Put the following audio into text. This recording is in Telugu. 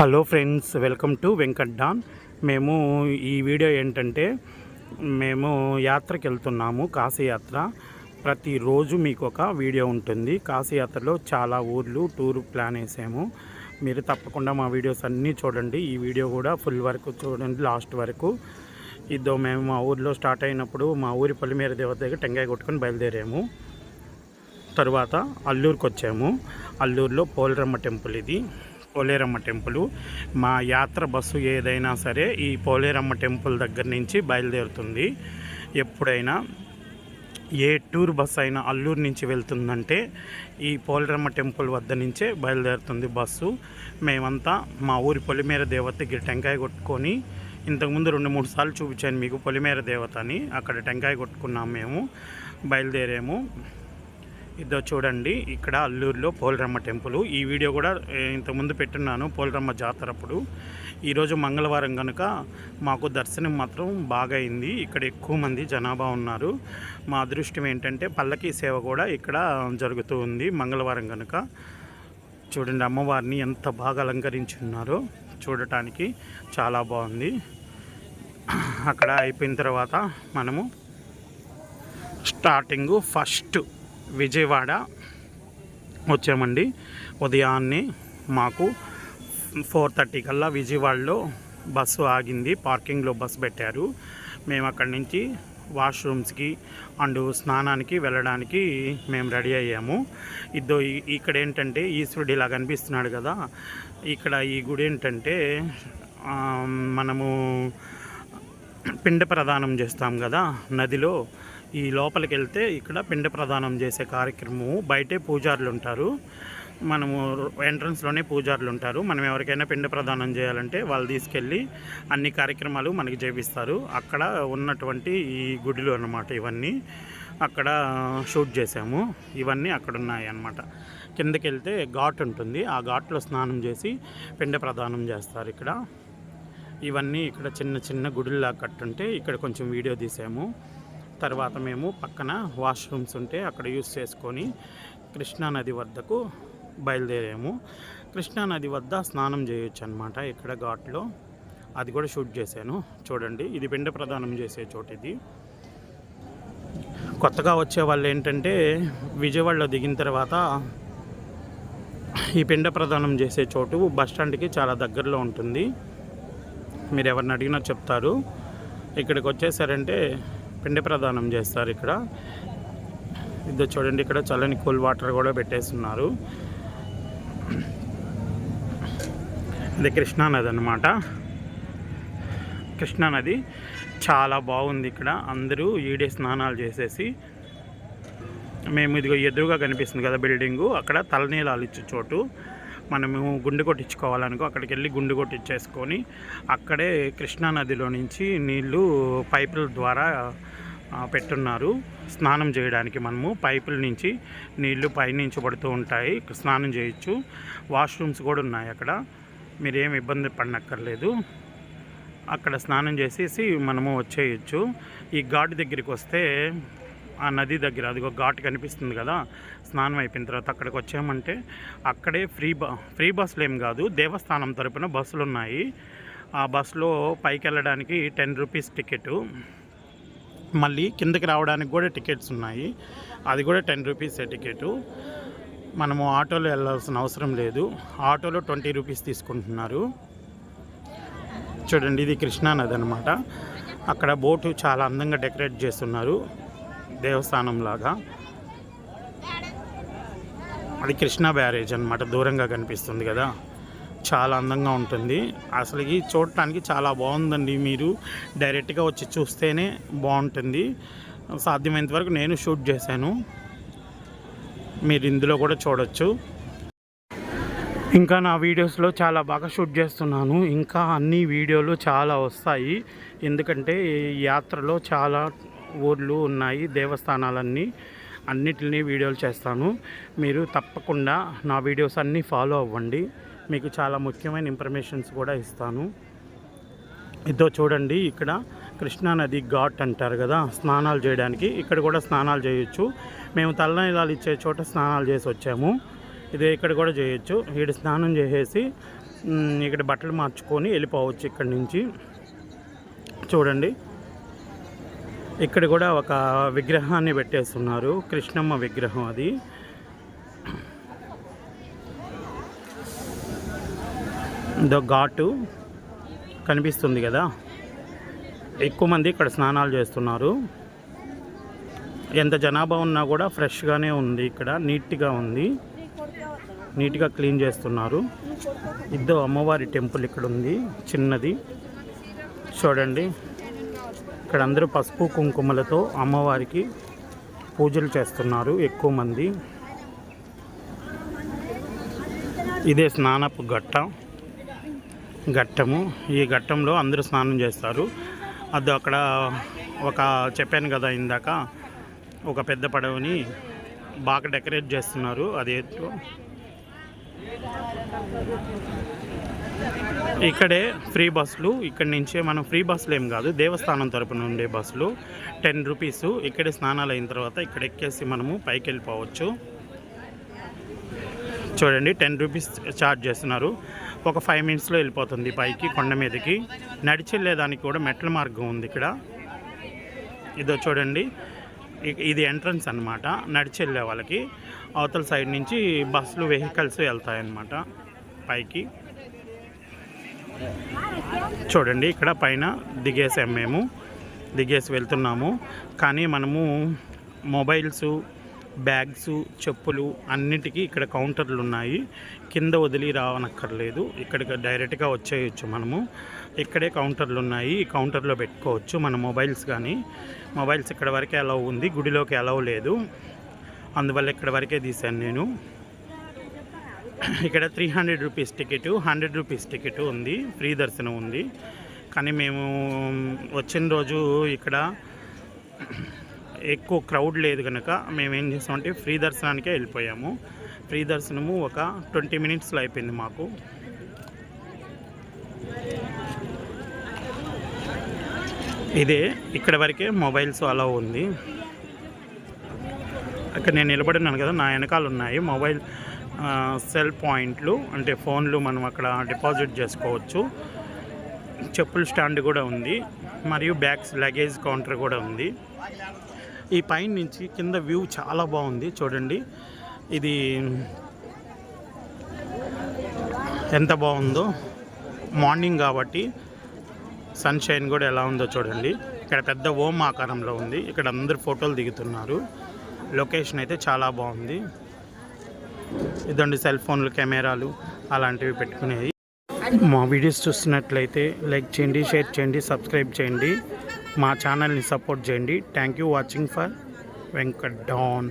Hello friends welcome to Venkat Don. మేము ఈ వీడియో ఏంటంటే మేము యాత్రకి వెళ్తున్నాము కాశీయాత్ర. ప్రతిరోజు మీకు ఒక వీడియో ఉంటుంది. కాశీయాత్రలో చాలా ఊర్లు టూర్ ప్లాన్ వేసాము. మీరు తప్పకుండా మా వీడియోస్ అన్నీ చూడండి. ఈ వీడియో కూడా ఫుల్ వరకు చూడండి లాస్ట్ వరకు. ఇద్దో మేము మా ఊర్లో స్టార్ట్ అయినప్పుడు మా ఊరి పల్లిమేర దేవత దగ్గర టెంకాయ కొట్టుకొని బయలుదేరాము. తరువాత అల్లూరుకి వచ్చాము అల్లూరులో పోలరమ్మ టెంపుల్ ఇది. పోలేరమ్మ టెంపుల్. మా యాత్ర బస్సు ఏదైనా సరే ఈ పోలేరమ్మ టెంపుల్ దగ్గర నుంచి బయలుదేరుతుంది. ఎప్పుడైనా ఏ టూర్ బస్ అయినా అల్లూరు నుంచి వెళ్తుందంటే ఈ పోలరమ్మ టెంపుల్ వద్ద నుంచే బయలుదేరుతుంది బస్సు. మేమంతా మా ఊరి పొలిమేర దేవత దగ్గర టెంకాయ కొట్టుకొని ఇంతకుముందు రెండు మూడు సార్లు చూపించాను మీకు పొలిమేర దేవత అని. అక్కడ టెంకాయ కొట్టుకున్నాం మేము. బయలుదేరాము. ఇదో చూడండి ఇక్కడ అల్లూరులో పోలరమ్మ టెంపుల్. ఈ వీడియో కూడా ఇంతకుముందు పెట్టున్నాను పోలరమ్మ జాతర అప్పుడు ఈరోజు మంగళవారం కనుక మాకు దర్శనం మాత్రం బాగా అయింది. ఇక్కడ ఎక్కువ మంది జనాభా ఉన్నారు. మా అదృష్టం ఏంటంటే పల్లకీ సేవ కూడా ఇక్కడ జరుగుతూ ఉంది మంగళవారం కనుక చూడండి అమ్మవారిని ఎంత బాగా అలంకరించి ఉన్నారో చూడటానికి చాలా బాగుంది. అక్కడ అయిపోయిన తర్వాత మనము స్టార్టింగు ఫస్ట్ విజయవాడ వచ్చామండి. ఉదయాన్నే మాకు ఫోర్ థర్టీ కల్లా విజయవాడలో బస్సు ఆగింది. పార్కింగ్లో బస్సు పెట్టారు. మేము అక్కడి నుంచి వాష్రూమ్స్కి అండ్ స్నానానికి వెళ్ళడానికి మేము రెడీ అయ్యాము. ఇద్దో ఇక్కడ ఏంటంటే ఈశ్వరుడు ఇలా కనిపిస్తున్నాడు కదా. ఇక్కడ ఈ గుడి ఏంటంటే మనము పిండ ప్రదానం చేస్తాం కదా. నదిలో ఈ లోపలికి వెళ్తే ఇక్కడ పిండ ప్రదానం చేసే కార్యక్రమము. బయటే పూజారులు ఉంటారు మనము ఎంట్రన్స్లోనే పూజారులు ఉంటారు మనం ఎవరికైనా పిండ ప్రదానం చేయాలంటే వాళ్ళు తీసుకెళ్ళి అన్ని కార్యక్రమాలు మనకి చేపిస్తారు. అక్కడ ఉన్నటువంటి ఈ గుడిలో అన్నమాట ఇవన్నీ అక్కడ షూట్ చేసాము ఇవన్నీ అక్కడ ఉన్నాయి అన్నమాట. కిందకి వెళ్తే ఘాట్ ఉంటుంది. ఆ ఘాట్లో స్నానం చేసి పిండ ప్రదానం చేస్తారు ఇక్కడ. ఇవన్నీ ఇక్కడ చిన్న చిన్న గుడిలా కట్టుంటే ఇక్కడ కొంచెం వీడియో తీసాము. తర్వాత మేము పక్కన వాష్రూమ్స్ ఉంటే అక్కడ యూస్ చేసుకొని కృష్ణా నది వద్దకు బయలుదేరాము. కృష్ణా నది వద్ద స్నానం చేయొచ్చు అనమాట ఇక్కడ ఘాట్లో. అది కూడా షూట్ చేశాను. చూడండి ఇది పిండ ప్రదానం చేసే చోటు ఇది. కొత్తగా వచ్చే వాళ్ళు ఏంటంటే విజయవాడలో దిగిన తర్వాత ఈ పిండ ప్రదానం చేసే చోటు బస్ స్టాండ్కి చాలా దగ్గరలో ఉంటుంది. మీరు ఎవరిని అడిగినా చెప్తారు. ఇక్కడికి వచ్చేసారంటే పిండి ప్రదానం చేస్తారు ఇక్కడ. ఇది చూడండి ఇక్కడ చల్లని కూల్ వాటర్ కూడా పెట్టేస్తున్నారు. ఇది కృష్ణానది అనమాట కృష్ణానది చాలా బాగుంది ఇక్కడ. అందరూ ఈడే స్నానాలు చేసేసి మేము ఇదిగో ఎదురుగా కనిపిస్తుంది కదా బిల్డింగు అక్కడ తలనీలాలు ఇచ్చే చోటు. మనము గుండు కొట్టించుకోవాలనుకో అక్కడికి వెళ్ళి గుండు కొట్టించేసుకొని అక్కడే కృష్ణా నదిలో నుంచి నీళ్ళు పైపుల ద్వారా పెట్టున్నారు. స్నానం చేయడానికి మనము పైపుల నుంచి నీళ్ళు పైనుంచి పడుతూ ఉంటాయి. స్నానం చేయొచ్చు. వాష్రూమ్స్ కూడా ఉన్నాయి అక్కడ. మీరేం ఇబ్బంది పడనక్కర్లేదు. అక్కడ స్నానం చేసేసి మనము వచ్చేయచ్చు. ఈ ఘాట్ దగ్గరికి వస్తే ఆ నది దగ్గర అదిగో ఘాట్ కనిపిస్తుంది కదా స్నానం అయిపోయిన తర్వాత అక్కడికి వచ్చామంటే అక్కడే ఫ్రీ బ ఫ్రీ బస్సులు ఏం కాదు దేవస్థానం తరపున బస్సులు ఉన్నాయి. ఆ బస్సులో పైకి వెళ్ళడానికి టెన్ రూపీస్ టికెట్. మళ్ళీ కిందకి రావడానికి కూడా టికెట్స్ ఉన్నాయి. అది కూడా టెన్ రూపీసే టికెట్. మనము ఆటోలో వెళ్ళాల్సిన అవసరం లేదు. ఆటోలో ట్వంటీ రూపీస్ తీసుకుంటున్నారు. చూడండి ఇది కృష్ణా నది అనమాట అక్కడ బోటు చాలా అందంగా డెకరేట్ చేస్తున్నారు. దేవస్థానం లాగా అది కృష్ణా బ్యారేజ్ అనమాట దూరంగా కనిపిస్తుంది కదా. చాలా అందంగా ఉంటుంది. అసలు ఇది చూడటానికి చాలా బాగుందండి మీరు. డైరెక్ట్గా వచ్చి చూస్తేనే బాగుంటుంది. సాధ్యమైనంత వరకు నేను షూట్ చేశాను. మీరు ఇందులో కూడా చూడొచ్చు. ఇంకా నా వీడియోస్లో చాలా బాగా షూట్ చేస్తున్నాను. ఇంకా అన్ని వీడియోలు చాలా వస్తాయి. ఎందుకంటే ఈ యాత్రలో చాలా ఊర్లు ఉన్నాయి దేవస్థానాలన్నీ. అన్నిటిని వీడియోలు చేస్తాను. మీరు తప్పకుండా నా వీడియోస్ అన్నీ ఫాలో అవ్వండి. మీకు చాలా ముఖ్యమైన ఇన్ఫర్మేషన్స్ కూడా ఇస్తాను. ఇదో చూడండి ఇక్కడ కృష్ణా నది ఘాట్ అంటారు కదా స్నానాలు చేయడానికి. ఇక్కడ కూడా స్నానాలు చేయొచ్చు. మేము తలనీలాలు ఇచ్చే చోట స్నానాలు చేసి వచ్చాము. ఇది ఇక్కడ కూడా చేయొచ్చు. ఇక్కడ స్నానం చేసేసి ఇక్కడ బట్టలు మార్చుకొని వెళ్ళిపోవచ్చు ఇక్కడి నుంచి. చూడండి. ఇక్కడ కూడా ఒక విగ్రహాన్ని పెట్టేస్తున్నారు. కృష్ణమ్మ విగ్రహం అది. ద ఘాటు కనిపిస్తుంది కదా. ఎక్కువ మంది ఇక్కడ స్నానాలు చేస్తున్నారు. ఎంత జనాభా ఉన్నా కూడా ఫ్రెష్గానే ఉంది ఇక్కడ. నీట్గా ఉంది. నీట్గా క్లీన్ చేస్తున్నారు. ఇద్దో అమ్మవారి టెంపుల్ ఇక్కడ ఉంది చిన్నది. చూడండి. ఇక్కడ అందరూ పసుపు కుంకుమలతో అమ్మవారికి పూజలు చేస్తున్నారు ఎక్కువ మంది. ఇదే స్నానపు ఘట్ట ఘట్టము. ఈ ఘట్టంలో అందరూ స్నానం చేస్తారు. అది అక్కడ ఒక చెప్పాను కదా ఇందాక ఒక పెద్ద పడవని బాగా డెకరేట్ చేస్తున్నారు. అదే ఇక్కడే ఫ్రీ బస్సులు ఇక్కడి నుంచే మనం ఫ్రీ బస్సులు ఏం కాదు దేవస్థానం తరపున ఉండే బస్సులు టెన్ రూపీస్ ఇక్కడే స్నానాలు అయిన తర్వాత ఇక్కడ ఎక్కేసి మనము పైకి వెళ్ళిపోవచ్చు. చూడండి టెన్ రూపీస్ ఛార్జ్ చేస్తున్నారు. ఒక ఫైవ్ మినిట్స్లో వెళ్ళిపోతుంది పైకి కొండ మీదకి. నడిచెళ్ళేదానికి కూడా మెట్ల మార్గం ఉంది ఇక్కడ. ఇదో చూడండి ఇది ఎంట్రన్స్ అనమాట నడిచెళ్ళే వాళ్ళకి. అవతల సైడ్ నుంచి బస్సులు వెహికల్స్ వెళ్తాయన్నమాట పైకి. చూడండి ఇక్కడ పైన దిగేసాం మేము. దిగేసి వెళ్తున్నాము. కానీ మనము మొబైల్స్ బ్యాగ్స్ చెప్పులు అన్నిటికీ ఇక్కడ కౌంటర్లు ఉన్నాయి. కింద వదిలి రావనక్కర్లేదు ఇక్కడికి డైరెక్ట్గా వచ్చేయచ్చు మనము. ఇక్కడే కౌంటర్లు ఉన్నాయి. ఈ కౌంటర్లో పెట్టుకోవచ్చు మన మొబైల్స్ కానీ. మొబైల్స్ ఇక్కడ వరకే అలౌ ఉంది. గుడిలోకి అలవ్ లేదు. అందువల్ల ఇక్కడ వరకే తీశాను నేను. ఇక్కడ three hundred rupees ticket hundred rupees ticket ఉంది. ఫ్రీ దర్శనం ఉంది. కానీ మేము వచ్చిన రోజు ఇక్కడ ఎక్కువ క్రౌడ్ లేదు కనుక మేము ఏం చేసామంటే ఫ్రీ దర్శనానికే వెళ్ళిపోయాము. ఫ్రీ దర్శనము ఒక ట్వంటీ మినిట్స్లో అయిపోయింది మాకు. ఇదే ఇక్కడ వరకే మొబైల్స్ అలా ఉంది. అక్కడ నేను నిలబడినాను కదా నా వెనకాల ఉన్నాయి మొబైల్. సెల్ పాయింట్లు అంటే ఫోన్లు మనం అక్కడ డిపాజిట్ చేసుకోవచ్చు. చెప్పుల స్టాండ్ కూడా ఉంది. మరియు బ్యాగ్స్ లగేజ్ కౌంటర్ కూడా ఉంది. ఈ పైన నుంచి కింద వ్యూ చాలా బాగుంది. చూడండి. ఇది ఎంత బాగుందో. మార్నింగ్ కాబట్టి సన్షైన్ కూడా ఎలా ఉందో చూడండి. ఇక్కడ పెద్ద ఓం ఆకారంలో ఉంది. ఇక్కడ అందరు ఫోటోలు దిగుతున్నారు. లొకేషన్ అయితే చాలా బాగుంది. ఇదండి సెల్ ఫోన్లు కెమెరాలు అలాంటివి పెట్టుకునేది. మా వీడియోస్ చూస్తున్నట్లయితే లైక్ చేయండి షేర్ చేయండి సబ్స్క్రైబ్ చేయండి. మా ఛానల్ని సపోర్ట్ చేయండి. Thank you watching for Venkat Don.